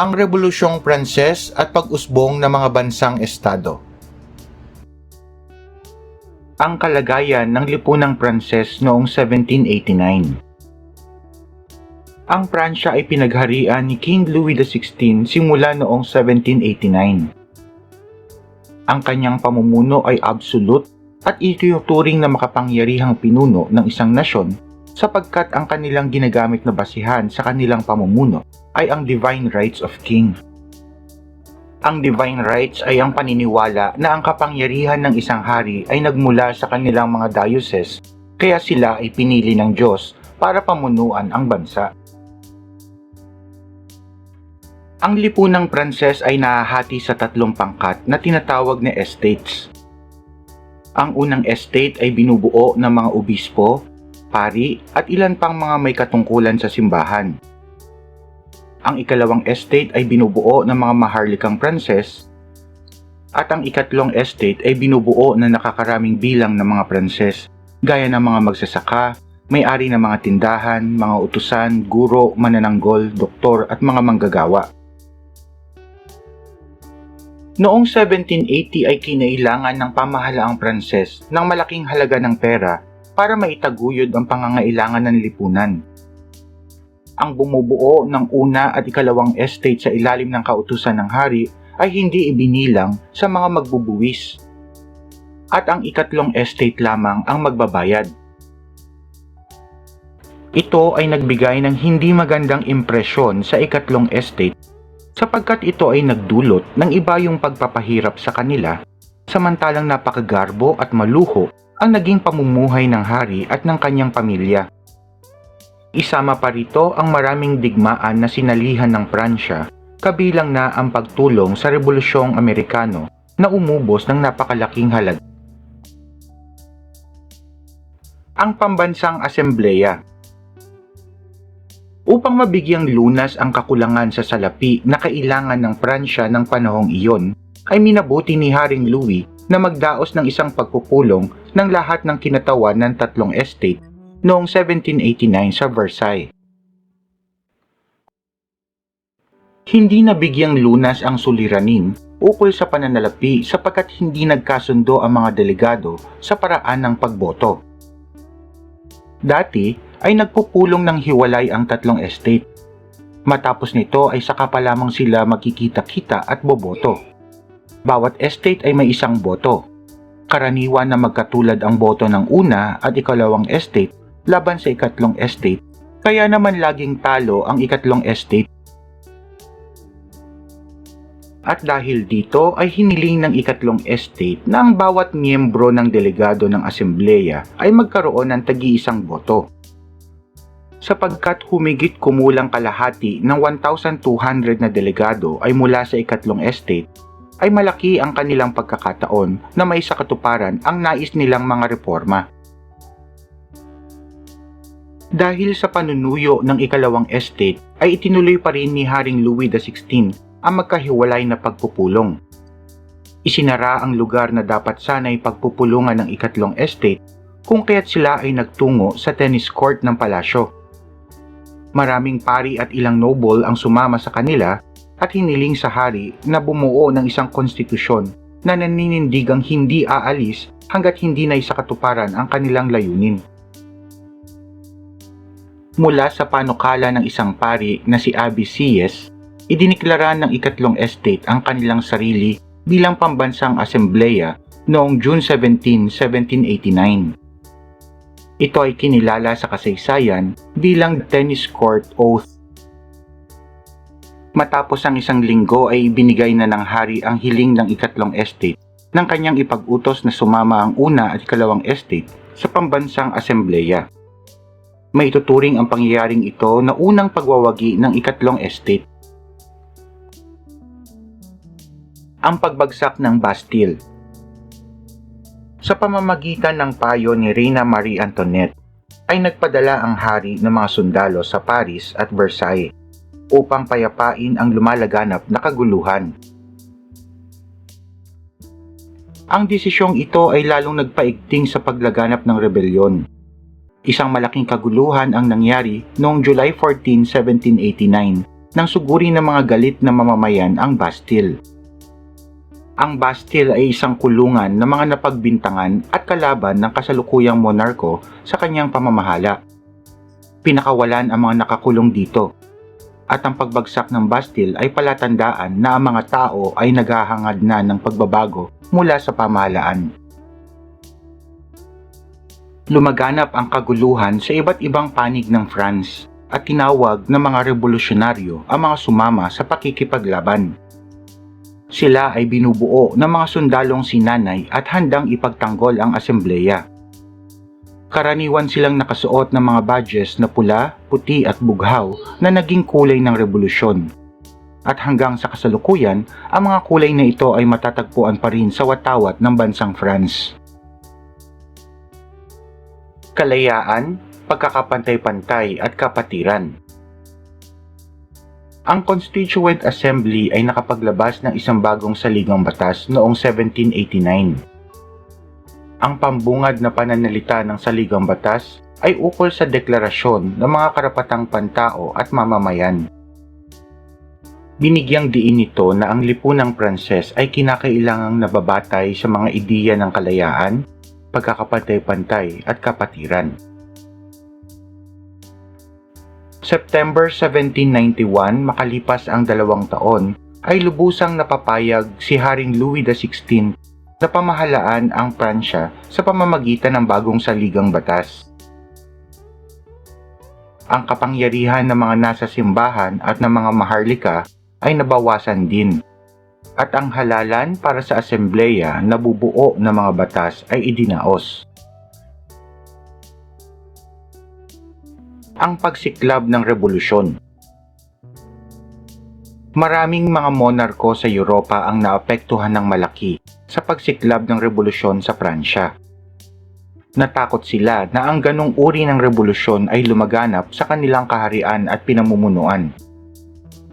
ang Rebolusyong Pranses at pag-usbong ng mga bansang estado. Ang kalagayan ng lipunang Pranses noong 1789 Ang Pransya ay pinagharian ni King Louis XVI simula noong 1789. Ang kanyang pamumuno ay absolute at itinuturing na makapangyarihang pinuno ng isang nasyon sapagkat ang kanilang ginagamit na basihan sa kanilang pamumuno ay ang divine rights of king. Ang divine rights ay ang paniniwala na ang kapangyarihan ng isang hari ay nagmula sa kanilang mga diocese kaya sila ay pinili ng Diyos para pamunuan ang bansa. Ang lipunang Pranses ay nahahati sa tatlong pangkat na tinatawag na estates. Ang unang estate ay binubuo ng mga obispo, pari at ilan pang mga may katungkulan sa simbahan. Ang ikalawang estate ay binubuo ng mga maharlikang Pranses at ang ikatlong estate ay binubuo na nakakaraming bilang ng mga Pranses gaya ng mga magsasaka, may-ari ng mga tindahan, mga utusan, guro, manananggol, doktor at mga manggagawa. Noong 1780 ay kinailangan ng pamahalaang Pranses ng malaking halaga ng pera para maitaguyod ang pangangailangan ng lipunan. Ang bumubuo ng una at ikalawang estate sa ilalim ng kautusan ng hari ay hindi ibinilang sa mga magbubuwis. At ang ikatlong estate lamang ang magbabayad. Ito ay nagbigay ng hindi magandang impresyon sa ikatlong estate sapagkat ito ay nagdulot ng iba yung pagpapahirap sa kanila samantalang napakagarbo at maluho ang naging pamumuhay ng hari at ng kanyang pamilya. Isama pa rito ang maraming digmaan na sinalihan ng Pransya, kabilang na ang pagtulong sa Rebolusyong Amerikano na umubos ng napakalaking halaga. Ang Pambansang Asembleya Upang mabigyang lunas ang kakulangan sa salapi na kailangan ng Pransya ng panahong iyon, ay minabuti ni Haring Louis na magdaos ng isang pagpupulong ng lahat ng kinatawan ng tatlong estate noong 1789 sa Versailles. Hindi nabigyang lunas ang suliranin ukol sa pananalapi sapagkat hindi nagkasundo ang mga delegado sa paraan ng pagboto. Dati ay nagpupulong ng hiwalay ang tatlong estate. Matapos nito ay saka pa lamang sila magkikita-kita at boboto. Bawat estate ay may isang boto. Karaniwan na magkatulad ang boto ng una at ikalawang estate laban sa ikatlong estate, kaya naman laging talo ang ikatlong estate. At dahil dito ay hiniling ng ikatlong estate na ang bawat miyembro ng delegado ng asembleya ay magkaroon ng tagi-isang boto. Sapagkat humigit kumulang kalahati ng 1,200 na delegado ay mula sa ikatlong estate, ay malaki ang kanilang pagkakataon na may sakatuparan ang nais nilang mga reforma. Dahil sa panunuyo ng ikalawang estate ay itinuloy pa rin ni Haring Louis XVI ang magkahiwalay na pagpupulong. Isinara ang lugar na dapat sana'y pagpupulungan ng ikatlong estate kung kaya't sila ay nagtungo sa tennis court ng palasyo. Maraming pari at ilang noble ang sumama sa kanila at hiniling sa hari na bumuo ng isang konstitusyon na naninindigang hindi aalis hanggat hindi na isakatuparan ang kanilang layunin. Mula sa panukala ng isang pari na si Abi Siyes, idiniklara ng ikatlong estate ang kanilang sarili bilang pambansang asembleya noong June 17, 1789. Ito ay kinilala sa kasaysayan bilang Tennis Court Oath Matapos ang isang linggo ay binigay na ng hari ang hiling ng ikatlong estate ng kanyang ipag-utos na sumama ang una at ikalawang estate sa pambansang asembleya. May ituturing ang pangyayaring ito na unang pagwawagi ng ikatlong estate. Ang pagbagsak ng Bastille Sa pamamagitan ng payo ni Reina Marie Antoinette, ay nagpadala ang hari ng mga sundalo sa Paris at Versailles upang payapain ang lumalaganap na kaguluhan. Ang desisyong ito ay lalong nagpaigting sa paglaganap ng rebelyon. Isang malaking kaguluhan ang nangyari noong July 14, 1789 nang suguri ng mga galit na mamamayan ang Bastille. Ang Bastille ay isang kulungan ng mga napagbintangan at kalaban ng kasalukuyang monarko sa kanyang pamamahala. Pinakawalan ang mga nakakulong dito at ang pagbagsak ng Bastille ay palatandaan na ang mga tao ay naghahangad na ng pagbabago mula sa pamahalaan. Lumaganap ang kaguluhan sa iba't ibang panig ng France at tinawag ng mga revolusyonaryo ang mga sumama sa pakikipaglaban. Sila ay binubuo ng mga sundalong sinanay at handang ipagtanggol ang asembleya. Karaniwan silang nakasuot ng mga badges na pula, puti at bughaw na naging kulay ng revolusyon. At hanggang sa kasalukuyan, ang mga kulay na ito ay matatagpuan pa rin sa watawat ng bansang France. Kalayaan, pagkakapantay-pantay at kapatiran. Ang Constituent Assembly ay nakapaglabas ng isang bagong saligang batas noong 1789. Ang pambungad na pananalita ng saligang batas ay ukol sa deklarasyon ng mga karapatang pantao at mamamayan. Binigyang diin nito na ang lipunang Pranses ay kinakailangang nababatay sa mga ideya ng kalayaan, pagkakapantay-pantay at kapatiran. September 1791 makalipas ang dalawang taon ay lubusang napapayag si Haring Louis XVI na pamahalaan ang Pransya sa pamamagitan ng bagong saligang batas. Ang kapangyarihan ng mga nasa simbahan at ng mga maharlika ay nabawasan din at ang halalan para sa asembleya na bubuo ng mga batas ay idinaos. Ang pagsiklab ng revolusyon Maraming mga monarko sa Europa ang naapektuhan ng malaki sa pagsiklab ng revolusyon sa Pransya. Natakot sila na ang ganong uri ng revolusyon ay lumaganap sa kanilang kaharian at pinamumunuan.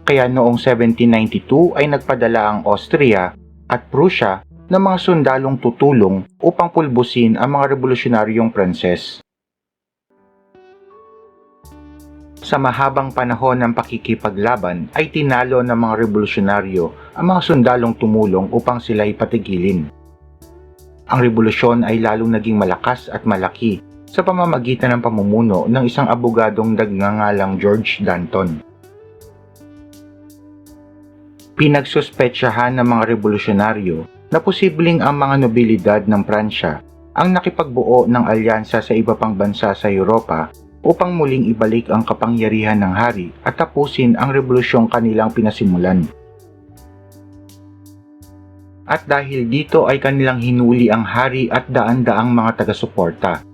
Kaya noong 1792 ay nagpadala ang Austria at Prussia ng mga sundalong tutulong upang pulbusin ang mga revolusyonaryong Pranses. Sa mahabang panahon ng pakikipaglaban ay tinalo ng mga revolusyonaryo ang mga sundalong tumulong upang sila ipatigilin. Ang revolusyon ay lalong naging malakas at malaki sa pamamagitan ng pamumuno ng isang abogadong nagngangalang George Danton. Pinagsuspetsyahan ng mga revolusyonaryo na posibleng ang mga nobilidad ng Pransya ang nakipagbuo ng alyansa sa iba pang bansa sa Europa upang muling ibalik ang kapangyarihan ng hari at tapusin ang revolusyong kanilang pinasimulan. At dahil dito ay kanilang hinuli ang hari at daan-daang mga taga-suporta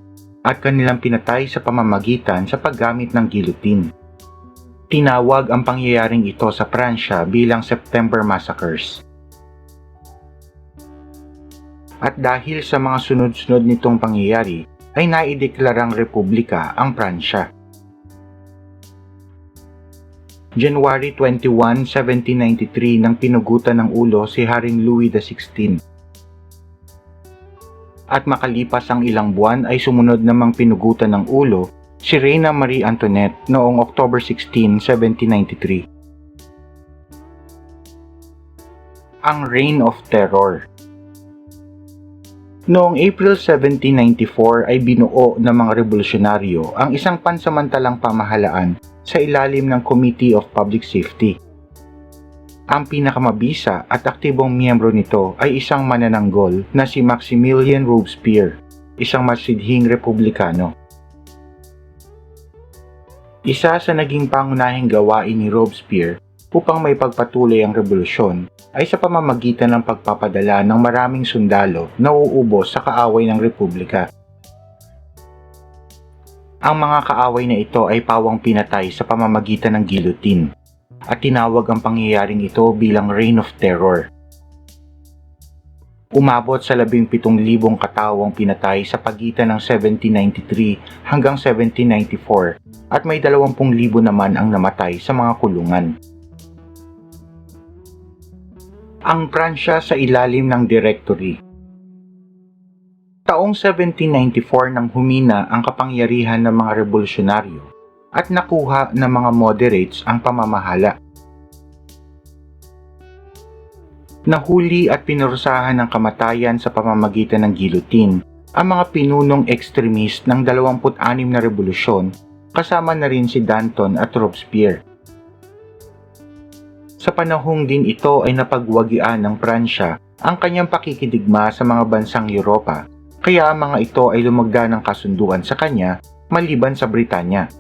at kanilang pinatay sa pamamagitan sa paggamit ng guillotine. Tinawag ang pangyayaring ito sa Pransya bilang September Massacres. At dahil sa mga sunod-sunod nitong pangyayari, ay naideklarang republika ang Pransya. January 21, 1793 nang pinugutan ng ulo si Haring Louis XVI. At makalipas ang ilang buwan ay sumunod namang pinugutan ng ulo si Reina Marie Antoinette noong October 16, 1793. Ang Reign of Terror Noong April 1794 ay binuo ng mga revolusyonaryo ang isang pansamantalang pamahalaan sa ilalim ng Committee of Public Safety. Ang pinakamabisa at aktibong miyembro nito ay isang manananggol na si Maximilian Robespierre, isang masidhing republikano. Isa sa naging pangunahing gawain ni Robespierre upang may pagpatuloy ang revolusyon ay sa pamamagitan ng pagpapadala ng maraming sundalo na uubos sa kaaway ng republika. Ang mga kaaway na ito ay pawang pinatay sa pamamagitan ng guillotine at tinawag ang pangyayaring ito bilang Reign of Terror. Umabot sa 17,000 katawang pinatay sa pagitan ng 1793 hanggang 1794 at may 20,000 naman ang namatay sa mga kulungan ang Pransya sa ilalim ng Directory. Taong 1794 nang humina ang kapangyarihan ng mga revolusyonaryo at nakuha ng mga moderates ang pamamahala. Nahuli at pinurusahan ng kamatayan sa pamamagitan ng guillotine ang mga pinunong ekstremist ng 26 na revolusyon kasama na rin si Danton at Robespierre. Sa panahong din ito ay napagwagian ng Pransya ang kanyang pakikidigma sa mga bansang Europa, kaya ang mga ito ay lumagda ng kasunduan sa kanya maliban sa Britanya.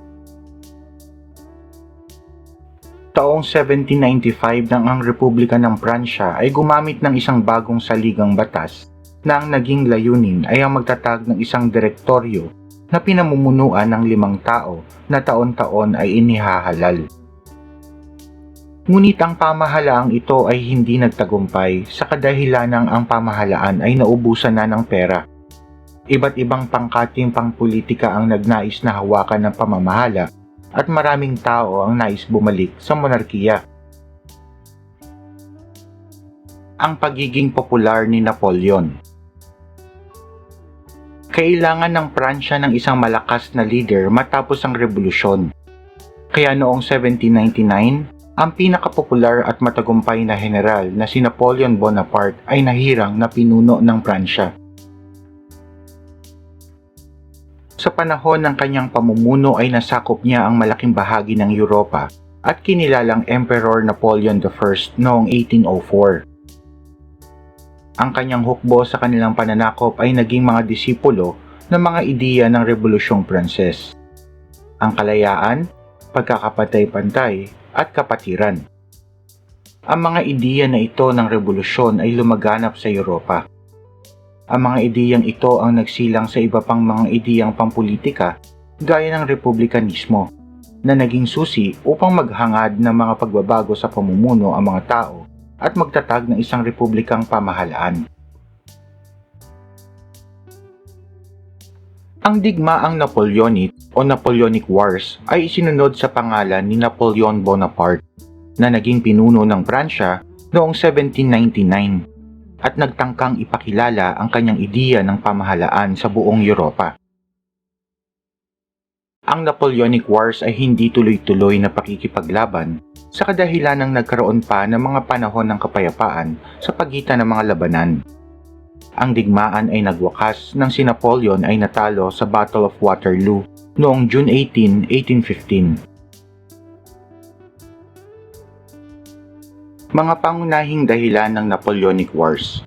Taong 1795 nang ang Republika ng Pransya ay gumamit ng isang bagong saligang batas na ang naging layunin ay ang magtatag ng isang direktoryo na pinamumunuan ng limang tao na taon-taon ay inihahalal. Ngunit ang pamahalaang ito ay hindi nagtagumpay sa kadahilanang ang pamahalaan ay naubusan na ng pera. Iba't ibang pangkating pangpolitika ang nagnais na hawakan ng pamamahala at maraming tao ang nais bumalik sa monarkiya. Ang pagiging popular ni Napoleon Kailangan ng Pransya ng isang malakas na leader matapos ang revolusyon. Kaya noong 1799, ang pinakapopular at matagumpay na general na si Napoleon Bonaparte ay nahirang na pinuno ng Pransya. Sa panahon ng kanyang pamumuno ay nasakop niya ang malaking bahagi ng Europa at kinilalang Emperor Napoleon I noong 1804. Ang kanyang hukbo sa kanilang pananakop ay naging mga disipulo ng mga ideya ng Revolusyong Pranses. Ang kalayaan, pagkakapantay-pantay at kapatiran. Ang mga ideya na ito ng revolusyon ay lumaganap sa Europa. Ang mga ideyang ito ang nagsilang sa iba pang mga ideyang pampolitika gaya ng republikanismo na naging susi upang maghangad ng mga pagbabago sa pamumuno ang mga tao at magtatag ng isang republikang pamahalaan. Ang digmaang Napoleonic o Napoleonic Wars ay isinunod sa pangalan ni Napoleon Bonaparte na naging pinuno ng Pransya noong 1799 at nagtangkang ipakilala ang kanyang ideya ng pamahalaan sa buong Europa. Ang Napoleonic Wars ay hindi tuloy-tuloy na pakikipaglaban sa kadahilan ng nagkaroon pa ng mga panahon ng kapayapaan sa pagitan ng mga labanan. Ang digmaan ay nagwakas nang si Napoleon ay natalo sa Battle of Waterloo noong June 18, 1815. Mga pangunahing dahilan ng Napoleonic Wars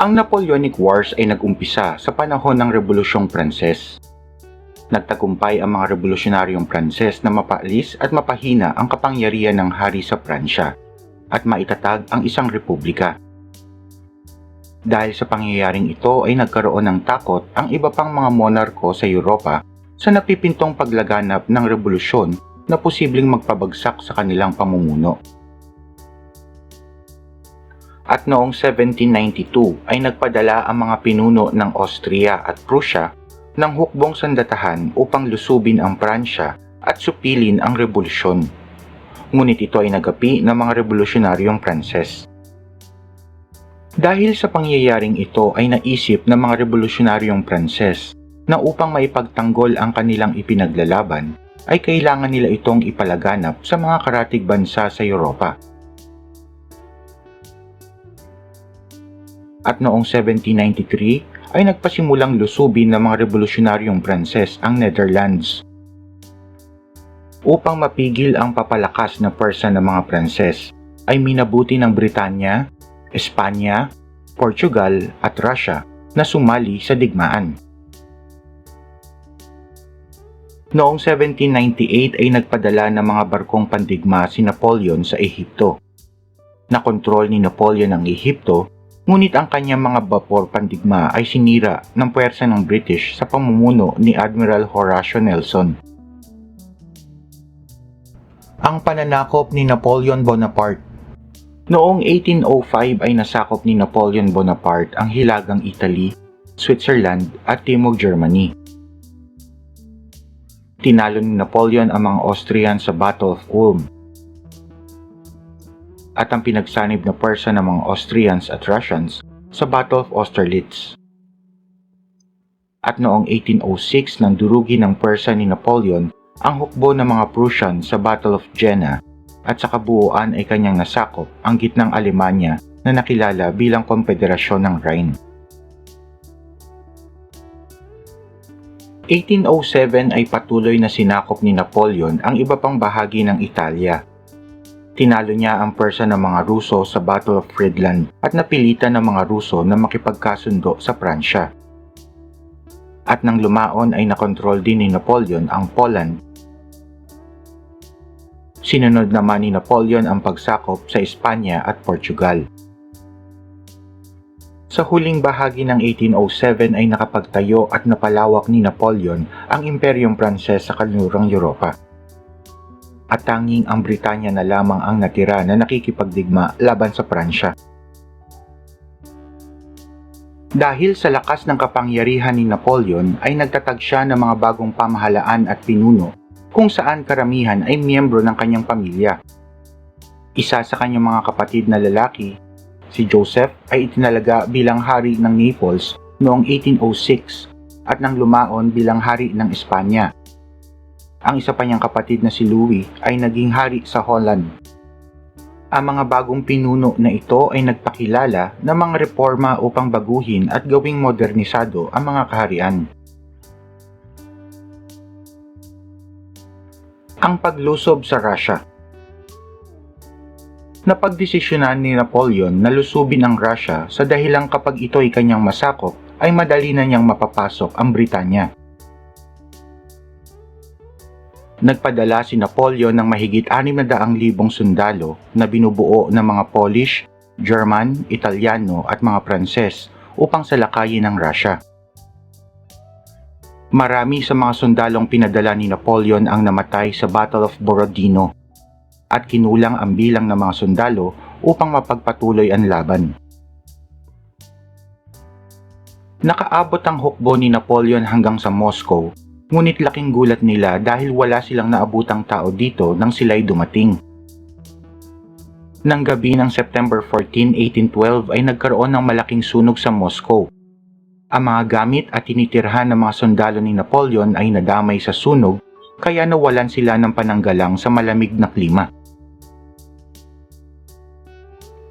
Ang Napoleonic Wars ay nagumpisa sa panahon ng Rebolusyong Pranses. Nagtagumpay ang mga revolusyonaryong Pranses na mapaalis at mapahina ang kapangyarihan ng hari sa Pransya at maitatag ang isang republika. Dahil sa pangyayaring ito ay nagkaroon ng takot ang iba pang mga monarko sa Europa sa napipintong paglaganap ng revolusyon na posibleng magpabagsak sa kanilang pamumuno. At noong 1792 ay nagpadala ang mga pinuno ng Austria at Prussia ng hukbong sandatahan upang lusubin ang Pransya at supilin ang revolusyon. Ngunit ito ay nagapi ng mga revolusyonaryong Pranses. Dahil sa pangyayaring ito ay naisip ng mga revolusyonaryong Pranses na upang maipagtanggol ang kanilang ipinaglalaban ay kailangan nila itong ipalaganap sa mga karatig bansa sa Europa. At noong 1793 ay nagpasimulang lusubin ng mga revolusyonaryong Pranses ang Netherlands. Upang mapigil ang papalakas na persa ng mga Pranses, ay minabuti ng Britanya, Espanya, Portugal at Russia na sumali sa digmaan. Noong 1798 ay nagpadala ng mga barkong pandigma si Napoleon sa Ehipto. Nakontrol ni Napoleon ang Ehipto, ngunit ang kanyang mga bapor pandigma ay sinira ng puwersa ng British sa pamumuno ni Admiral Horatio Nelson. Ang pananakop ni Napoleon Bonaparte Noong 1805 ay nasakop ni Napoleon Bonaparte ang hilagang Italy, Switzerland at Timog Germany. Tinalo ni Napoleon ang mga Austrian sa Battle of Ulm. At ang pinagsanib na Persa ng mga Austrians at Russians sa Battle of Austerlitz. At noong 1806 nang durugi ng Persa ni Napoleon ang hukbo ng mga Prussian sa Battle of Jena at sa kabuuan ay kanyang nasakop ang gitnang Alemanya na nakilala bilang Konfederasyon ng Rhine. 1807 ay patuloy na sinakop ni Napoleon ang iba pang bahagi ng Italia. Tinalo niya ang Persia ng mga Ruso sa Battle of Friedland at napilitan ng mga Ruso na makipagkasundo sa Pransya. At nang lumaon ay nakontrol din ni Napoleon ang Poland. Sinunod naman ni Napoleon ang pagsakop sa Espanya at Portugal. Sa huling bahagi ng 1807 ay nakapagtayo at napalawak ni Napoleon ang Imperyong Pranses sa kanlurang Europa. At tanging ang Britanya na lamang ang natira na nakikipagdigma laban sa Pransya. Dahil sa lakas ng kapangyarihan ni Napoleon ay nagtatag siya ng mga bagong pamahalaan at pinuno kung saan karamihan ay miyembro ng kanyang pamilya. Isa sa kanyang mga kapatid na lalaki Si Joseph ay itinalaga bilang hari ng Naples noong 1806 at nang lumaon bilang hari ng Espanya. Ang isa pa niyang kapatid na si Louis ay naging hari sa Holland. Ang mga bagong pinuno na ito ay nagpakilala ng mga reforma upang baguhin at gawing modernisado ang mga kaharian. Ang paglusob sa Russia Napagdesisyonan ni Napoleon na lusubin ang Russia sa dahilang kapag ito ay kanyang masakop ay madali na niyang mapapasok ang Britanya. Nagpadala si Napoleon ng mahigit 600,000 sundalo na binubuo ng mga Polish, German, Italiano at mga Pranses upang salakayin ang Russia. Marami sa mga sundalong pinadala ni Napoleon ang namatay sa Battle of Borodino at kinulang ang bilang ng mga sundalo upang mapagpatuloy ang laban. Nakaabot ang hukbo ni Napoleon hanggang sa Moscow, ngunit laking gulat nila dahil wala silang naabutang tao dito nang sila'y dumating. Nang gabi ng September 14, 1812 ay nagkaroon ng malaking sunog sa Moscow. Ang mga gamit at tinitirhan ng mga sundalo ni Napoleon ay nadamay sa sunog kaya nawalan sila ng pananggalang sa malamig na klima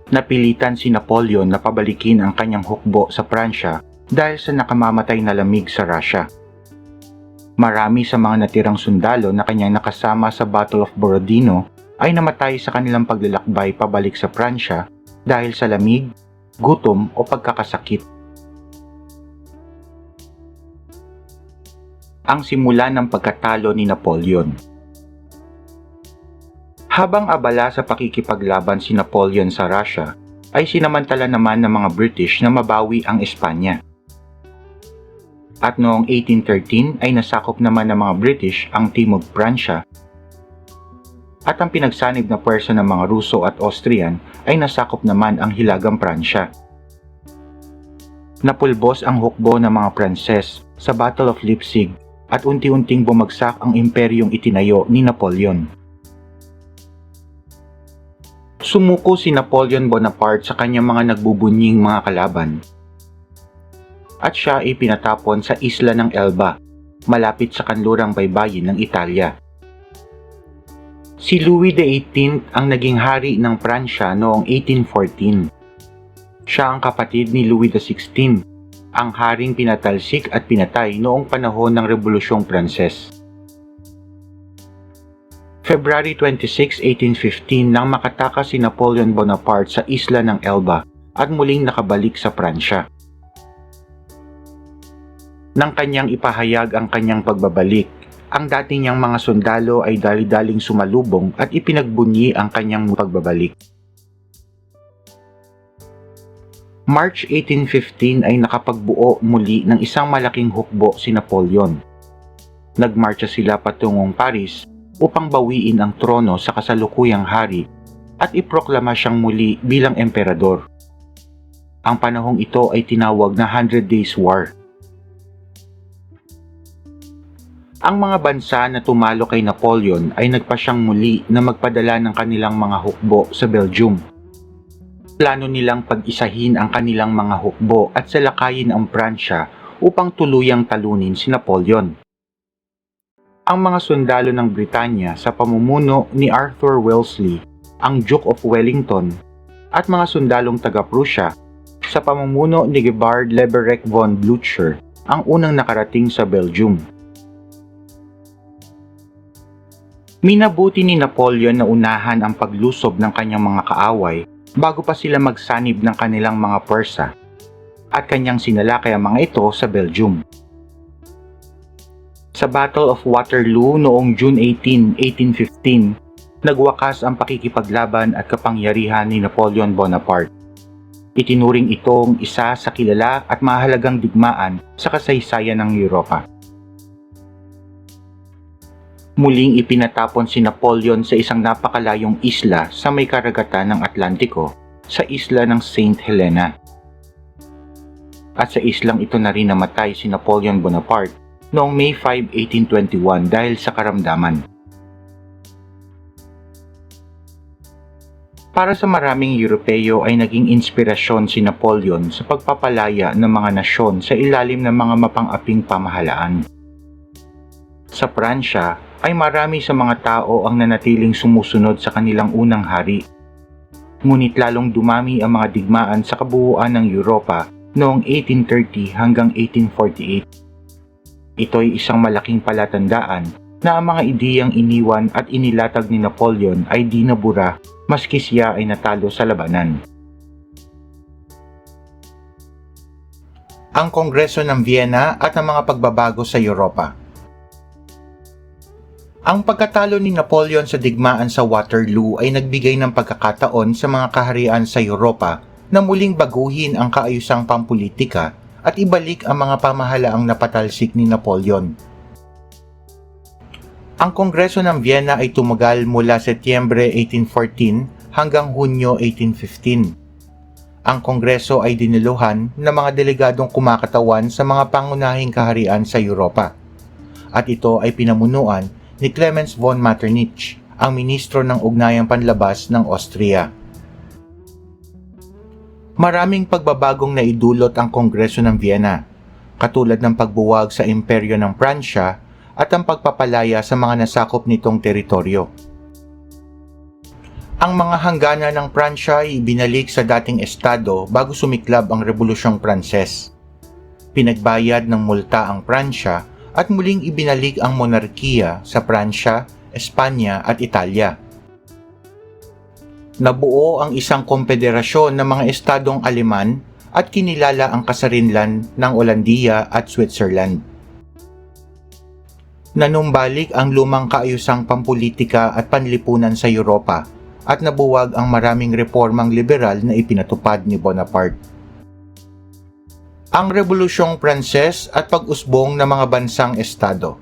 napilitan si Napoleon na pabalikin ang kanyang hukbo sa Pransya dahil sa nakamamatay na lamig sa Russia. Marami sa mga natirang sundalo na kanyang nakasama sa Battle of Borodino ay namatay sa kanilang paglalakbay pabalik sa Pransya dahil sa lamig, gutom o pagkakasakit. Ang simula ng pagkatalo ni Napoleon habang abala sa pakikipaglaban si Napoleon sa Russia, ay sinamantala naman ng mga British na mabawi ang Espanya. At noong 1813 ay nasakop naman ng mga British ang Timog Pransya at ang pinagsanib na pwersa ng mga Ruso at Austrian ay nasakop naman ang Hilagang Pransya. Napulbos ang hukbo ng mga Pranses sa Battle of Leipzig at unti-unting bumagsak ang imperyong itinayo ni Napoleon. Sumuko si Napoleon Bonaparte sa kanyang mga nagbubunying mga kalaban. At siya ay pinatapon sa isla ng Elba, malapit sa kanlurang baybayin ng Italia. Si Louis XVIII ang naging hari ng Pransya noong 1814. Siya ang kapatid ni Louis XVI, ang haring pinatalsik at pinatay noong panahon ng Rebolusyong Pranses. February 26, 1815 nang makatakas si Napoleon Bonaparte sa isla ng Elba at muling nakabalik sa Pransya. Nang kanyang ipahayag ang kanyang pagbabalik, ang dati niyang mga sundalo ay dali-daling sumalubong at ipinagbunyi ang kanyang pagbabalik. March 1815 ay nakapagbuo muli ng isang malaking hukbo si Napoleon. Nagmarcha sila patungong Paris upang bawiin ang trono sa kasalukuyang hari at iproklama siyang muli bilang emperador. Ang panahong ito ay tinawag na Hundred Days War. Ang mga bansa na tumalo kay Napoleon ay nagpa siyang muli na magpadala ng kanilang mga hukbo sa Belgium. Plano nilang pag-isahin ang kanilang mga hukbo at salakayin ang Pransya upang tuluyang talunin si Napoleon ang mga sundalo ng Britanya sa pamumuno ni Arthur Wellesley ang Duke of Wellington, at mga sundalong taga-Prussia sa pamumuno ni Gebhard Leberecht von Blücher ang unang nakarating sa Belgium. Minabuti ni Napoleon na unahan ang paglusob ng kanyang mga kaaway bago pa sila magsanib ng kanilang mga Persa at kanyang sinalakay ang mga ito sa Belgium. Sa Battle of Waterloo noong June 18, 1815, nagwakas ang pakikipaglaban at kapangyarihan ni Napoleon Bonaparte. Itinuring itong isa sa kilala at mahalagang digmaan sa kasaysayan ng Europa. Muling ipinatapon si Napoleon sa isang napakalayong isla sa may karagatan ng Atlantiko sa isla ng St. Helena. At sa islang ito na rin namatay si Napoleon Bonaparte noong May 5, 1821 dahil sa karamdaman. Para sa maraming Europeo ay naging inspirasyon si Napoleon sa pagpapalaya ng mga nasyon sa ilalim ng mga mapang-aping pamahalaan. Sa Pransya ay marami sa mga tao ang nanatiling sumusunod sa kanilang unang hari. Ngunit lalong dumami ang mga digmaan sa kabuuan ng Europa noong 1830 hanggang 1848. Ito'y isang malaking palatandaan na ang mga ideyang iniwan at inilatag ni Napoleon ay di nabura maski siya ay natalo sa labanan. Ang Kongreso ng Vienna at ang mga pagbabago sa Europa Ang pagkatalo ni Napoleon sa digmaan sa Waterloo ay nagbigay ng pagkakataon sa mga kaharian sa Europa na muling baguhin ang kaayusang pampolitika at ibalik ang mga pamahalaang napatalsik ni Napoleon. Ang Kongreso ng Vienna ay tumagal mula Setyembre 1814 hanggang Hunyo 1815. Ang Kongreso ay diniluhan ng mga delegadong kumakatawan sa mga pangunahing kaharian sa Europa. At ito ay pinamunuan ni Clemens von Metternich, ang ministro ng Ugnayang Panlabas ng Austria. Maraming pagbabagong naidulot ang Kongreso ng Vienna, katulad ng pagbuwag sa imperyo ng Pransya at ang pagpapalaya sa mga nasakop nitong teritoryo. Ang mga hangganan ng Pransya ay ibinalik sa dating estado bago sumiklab ang Rebolusyong Pranses. Pinagbayad ng multa ang Pransya at muling ibinalik ang monarkiya sa Pransya, Espanya at Italia. Nabuo ang isang kompederasyon ng mga estadong Aleman at kinilala ang kasarinlan ng Olandiya at Switzerland. Nanumbalik ang lumang kaayusang pampolitika at panlipunan sa Europa at nabuwag ang maraming reformang liberal na ipinatupad ni Bonaparte. Ang Rebolusyong Pranses at pag-usbong ng mga bansang estado